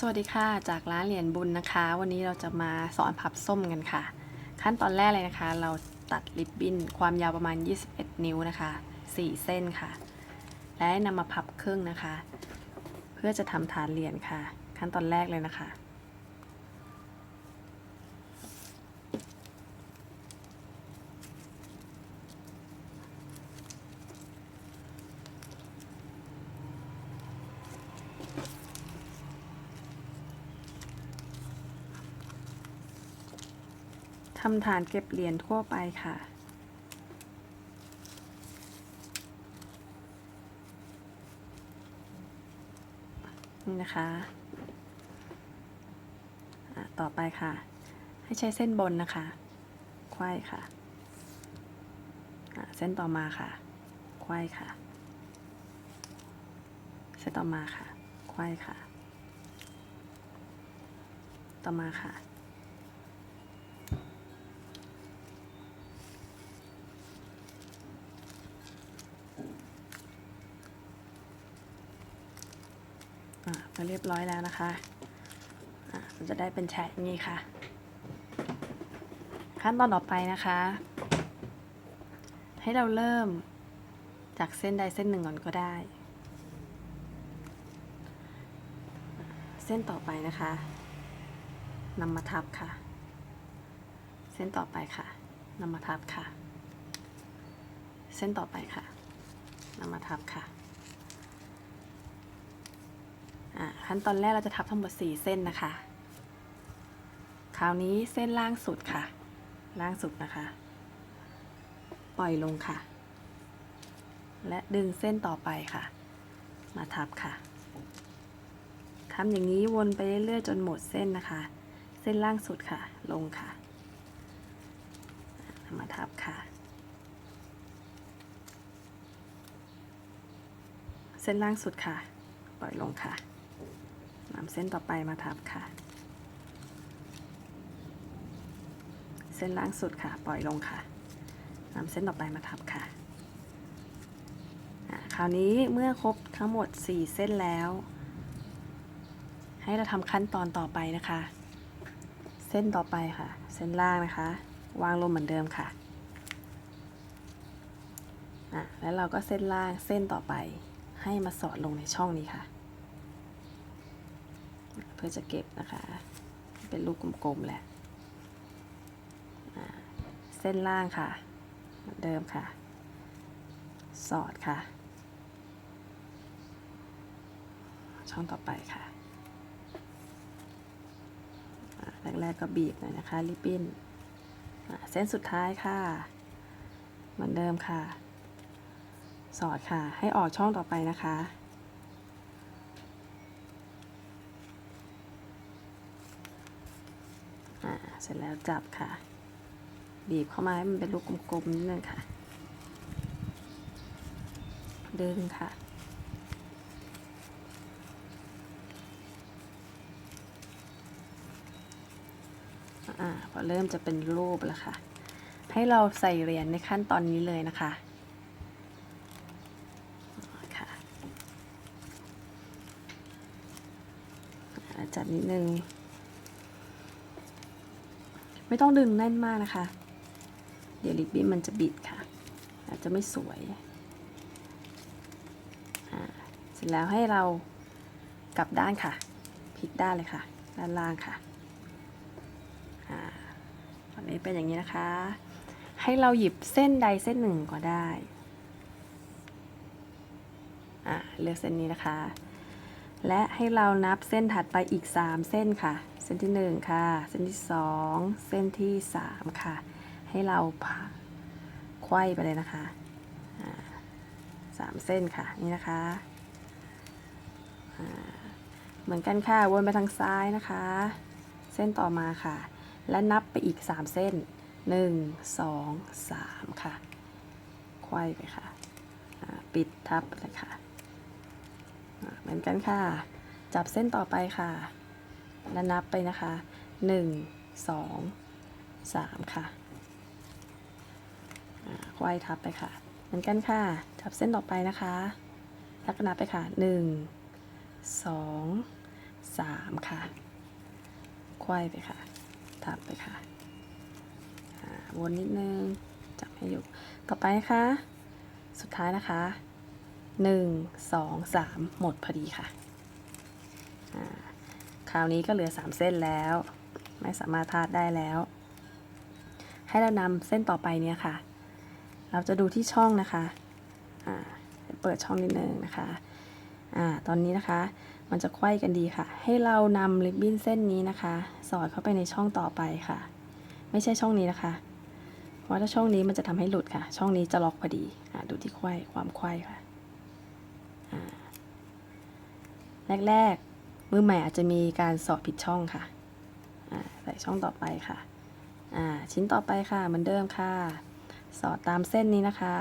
สวัสดีค่ะ จากร้านเหรียญบุญนะคะ วันนี้เราจะมาสอนพับส้มกันค่ะ ขั้นตอนแรกเลยนะคะ เราตัดริบบิ้นความยาวประมาณ 21 นิ้วนะคะ 4 เส้นค่ะ และนำมาพับครึ่งนะคะ เพื่อจะทำฐานเหรียญค่ะ ขั้นตอนแรกเลยนะคะ ทำฐานเก็บเหรียญทั่วไปค่ะ นี่นะคะต่อไปค่ะ ให้ใช้เส้นบนนะคะไขว้ค่ะอะเส้นต่อมาค่ะไขว้ค่ะ เส้นต่อมาค่ะไขว้ค่ะ ต่อมาค่ะ อะมาเรียบร้อยแล้วนะคะอะมันจะได้เป็นแฉกอย่างนี้ค่ะ ขั้นตอนต่อไปนะคะ ให้เราเริ่มจากเส้นใดเส้นหนึ่งก่อนก็ได้ เส้นต่อไปนะคะนำมาทับค่ะ เส้นต่อไปค่ะนำมาทับค่ะ เส้นต่อไปค่ะนำมาทับค่ะ อะ ขั้นตอนแรกเราจะทับทั้งหมด 4 เส้นนะคะ คราวนี้เส้นล่างสุดค่ะ ล่างสุดนะคะ ปล่อยลงค่ะ และดึงเส้นต่อไปค่ะ มาทับค่ะทำอย่างนี้วนไปเรื่อยๆจนหมดเส้นนะคะ เส้นล่างสุดค่ะ ลงค่ะ มาทับค่ะเส้นล่างสุดค่ะ ปล่อยลงค่ะ นำเส้นต่อไปมาทับค่ะ เส้นล่างสุดค่ะ ปล่อยลงค่ะนำเส้นต่อไปมาทับค่ะคราวนี้เมื่อครบทั้งหมด 4 เส้นแล้ว ให้เราทำขั้นตอนต่อไปนะคะ เส้นต่อไปค่ะ เส้นล่างนะคะ วางลงเหมือนเดิมค่ะแล้วเราก็เส้นล่างเส้นต่อไปให้มาสอดลงในช่องนี้ค่ะ เพื่อจะเก็บนะคะ เป็นลูกกลมๆแหละเส้นล่างค่ะเหมือนเดิมค่ะ สอดค่ะ ช่องต่อไปค่ะแรกๆก็บีบหน่อยนะคะริบบิ้นเส้นสุดท้ายค่ะ เหมือนเดิมค่ะ สอดค่ะ ให้ออกช่องต่อไปนะคะ อ่าเสร็จแล้วจับค่ะ บีบเข้ามาให้มันเป็นลูกกลมๆนิดนึงค่ะ ดึงค่ะ อ่าพอเริ่มจะเป็นรูปแล้วค่ะ ให้เราใส่เหรียญในขั้นตอนนี้เลยนะคะค่ะจับนิดนึง ไม่ต้องดึงแน่นมากนะคะ เดี๋ยวลิปบิ้นมันจะบิดค่ะ อาจจะไม่สวยเสร็จแล้วให้เรากลับด้านค่ะพลิกด้านเลยค่ะ ด้านล่างค่ะอ่าตอนนี้เป็นอย่างนี้นะคะ ให้เราหยิบเส้นใดเส้นหนึ่งก็ได้เลือกเส้นนี้นะคะ และให้เรานับเส้นถัดไปอีก 3 เส้นค่ะ เส้นที่ 1 ค่ะ เส้นที่ 2 เส้นที่ 3 ค่ะ ให้เราผ่าไขว้ไปเลยนะคะสามเส้นค่ะ นี่นะคะ เหมือนกันค่ะ วนไปทางซ้ายนะคะ เส้นต่อมาค่ะ และนับไปอีก 3 เส้น 1 2 3 ค่ะไขว้ไปค่ะ ปิดทับเลยค่ะ เหมือนกันค่ะ จับเส้นต่อไปค่ะ และนับไปนะคะหนึ่งสองสามค่ะอ่าไขว้ทับไปค่ะ เหมือนกันค่ะจับเส้นต่อไปนะคะ แล้วก็นับไปค่ะหนึ่งสองสามค่ะควายไปค่ะ ทับไปค่ะวนนิดนึง จับให้อยู่ ต่อไปนะคะ สุดท้ายนะคะ หนึ่งสองสามหมดพอดีค่ะคราวนี้ก็เหลือสามเส้นแล้ว ไม่สามารถพลาดได้แล้ว ให้เรานำเส้นต่อไปเนี่ยค่ะ เราจะดูที่ช่องนะคะเปิดช่องนิดนึงนะคะอตอนนี้นะคะ มันจะไขว้กันดีค่ะ ให้เรานำริบบิ้นเส้นนี้นะคะ สอดเข้าไปในช่องต่อไปค่ะ ไม่ใช่ช่องนี้นะคะเพราะถ้าช่องนี้มันจะทำให้หลุดค่ะ ช่องนี้จะล็อกพอดีอดูที่ไขว้ความไขว้ค่ะ แรกๆ มือใหม่อาจจะมีการสอดผิดช่องค่ะใส่ช่องต่อไปค่ะ ชิ้นต่อไปค่ะเหมือนเดิมค่ะ สอดตามเส้นนี้นะคะ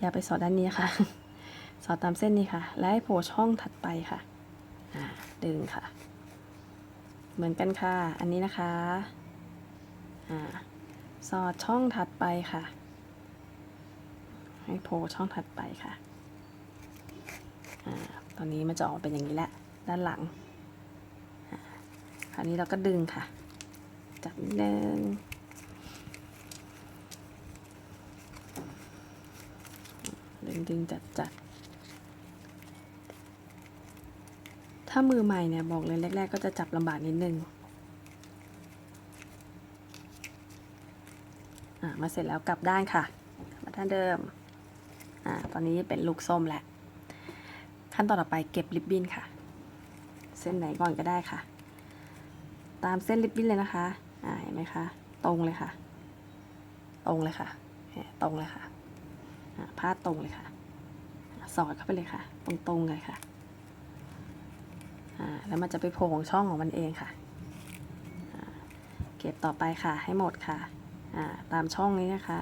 อย่าไปสอดด้านนี้ค่ะ สอดตามเส้นนี้ค่ะ และให้โผล่ช่องถัดไปค่ะดึงค่ะ เหมือนกันค่ะ อันนี้นะคะอ่าสอดช่องถัดไปค่ะ ให้โผล่ช่องถัดไปค่ะ ตอนนี้มันจะออกเป็นอย่างนี้แหละ ด้านหลัง คราวนี้เราก็ดึงค่ะ จับนิดนึงดึงดึงจัดจัดถ้ามือใหม่เนี่ยบอกเลยแรก ๆ ก็จะจับลำบากนิดนึงอะมาเสร็จแล้วกลับด้านค่ะ มาด้านเดิม อ่า ตอนนี้เป็นลูกส้มแหละ ขั้นตอนต่อไปเก็บริบบิ้นค่ะ เส้นไหนก่อนก็ได้ค่ะ ตามเส้นริบบิ้นเลยนะคะอ่าเห็นไหมคะ ตรงเลยค่ะ ตรงเลยค่ะตรงเลยค่ะพาดตรงเลยค่ะ สอดเข้าไปเลยค่ะ ตรงๆเลยค่ะแล้วมันจะไปโผล่ของช่องของมันเองค่ะ เก็บต่อไปค่ะให้หมดค่ะ ตามช่องนี้นะคะ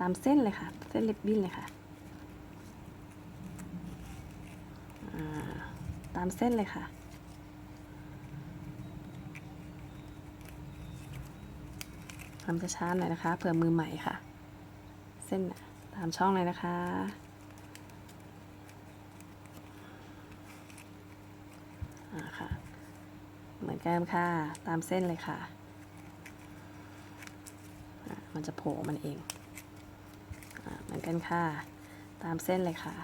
ตามเส้นเลยค่ะ เส้นริบบิ้นเลยค่ะอ่าตามเส้นเลยค่ะ ทำช้าๆหน่อยนะคะเผื่อมือใหม่ค่ะ เส้นน่ะตามช่องเลยนะคะ อ่าค่ะ เหมือนกันค่ะ ตามเส้นเลยค่ะ มันจะโผล่มันเอง เหมือนกันค่ะ ตามเส้นเลยค่ะ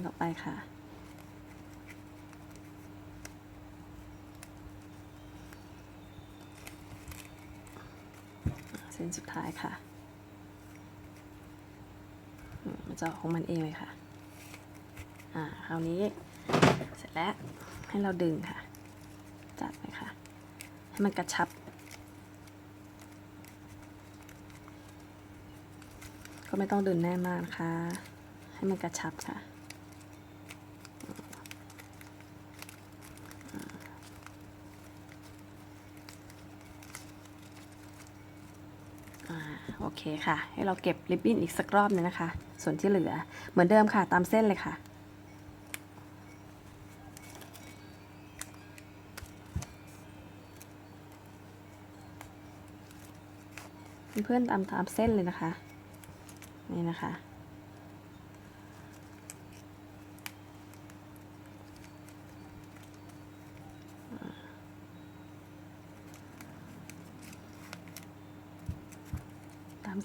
นต่อไปค่ะ เส้นสุดท้ายค่ะ มันจะของมันเองเลยค่ะ อ่า คราวนี้เสร็จแล้วให้เราดึงค่ะ จัดเลยค่ะ ให้มันกระชับก็ไม่ต้องดึงแน่นมากนะคะ ให้มันกระชับค่ะ โอเคค่ะ ให้เราเก็บริบบิ้นอีกสักรอบหนึงนะคะ ส่วนที่เหลือเหมือนเดิมค่ะตามเส้นเลยค่ะเพื่อนๆตามตามเส้นเลยนะคะ นี่นะคะ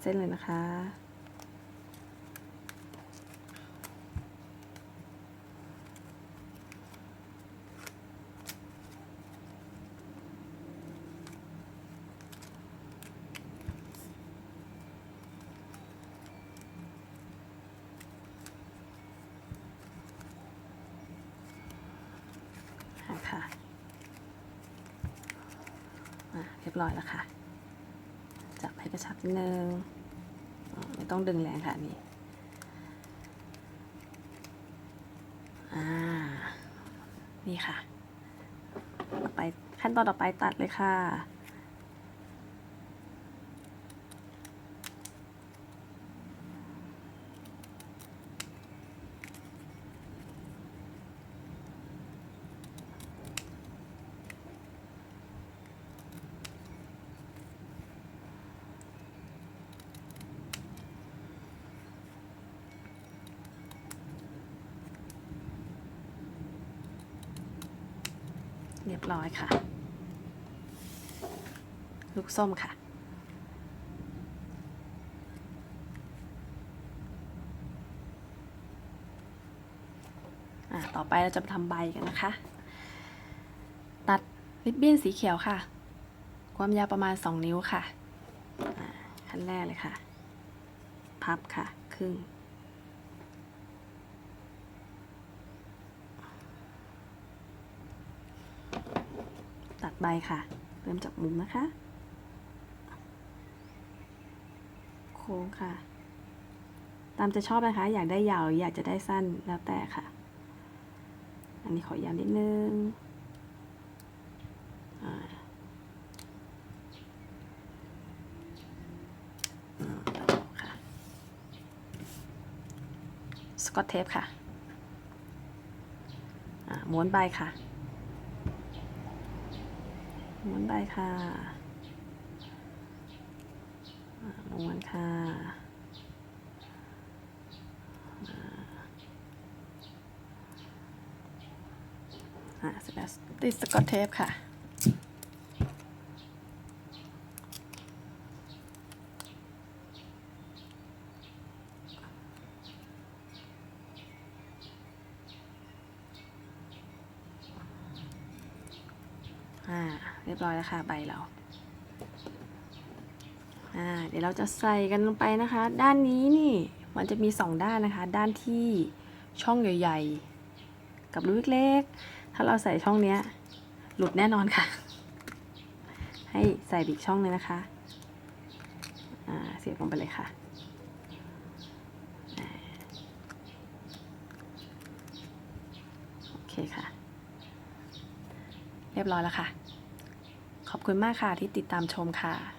เส้นเลยนะคะค่ะอะเรียบร้อยแล้วค่ะ ระชับนึงไม่ต้องดึงแรงค่ะนนี่อ่านี่ค่ะ ต่อไปขั้นตอนต่อไปตัดเลยค่ะ เรียบร้อยค่ะ ลูกส้มค่ะ ต่อไปเราจะาทำใบกันนะคะ ตัดริบบิ้นสีเขียวค่ะ ความยาวประมาณ 2 นิ้วค่ะ ขั้นแรกเลยค่ะ พับค่ะ ครึ่ง ใบค่ะ เริ่มจากมุมนะคะ โค้งค่ะ ตามจะชอบนะคะ อยากได้ยาว อยากจะได้สั้นแล้วแต่ค่ะ อันนี้ขอยาวนิดนึงอ่าอืมตัดออกค่ะสกอตเทปค่ะอ่าม้วนใบค่ะ ม้วนใบค่ะม้วนค่ะอ่าอ่าเสร็จแล้วติดสกอตเทปค่ะอ่า เรียบร้อยแล้วค่ะใบเราอ่าเดี๋ยวเราจะใส่กันลงไปนะคะ ด้านนี้นี่มันจะมีสองด้านนะคะ ด้านที่ช่องใหญ่ๆ กับรูเล็กๆ ถ้าเราใส่ช่องเนี้ย หลุดแน่นอนค่ะ ให้ใส่อีกช่องเลยนะคะอ่าเสียบลงไปเลยค่ะโอเคค่ะ เรียบร้อยแล้วค่ะ ขอบคุณมากค่ะที่ติดตามชมค่ะ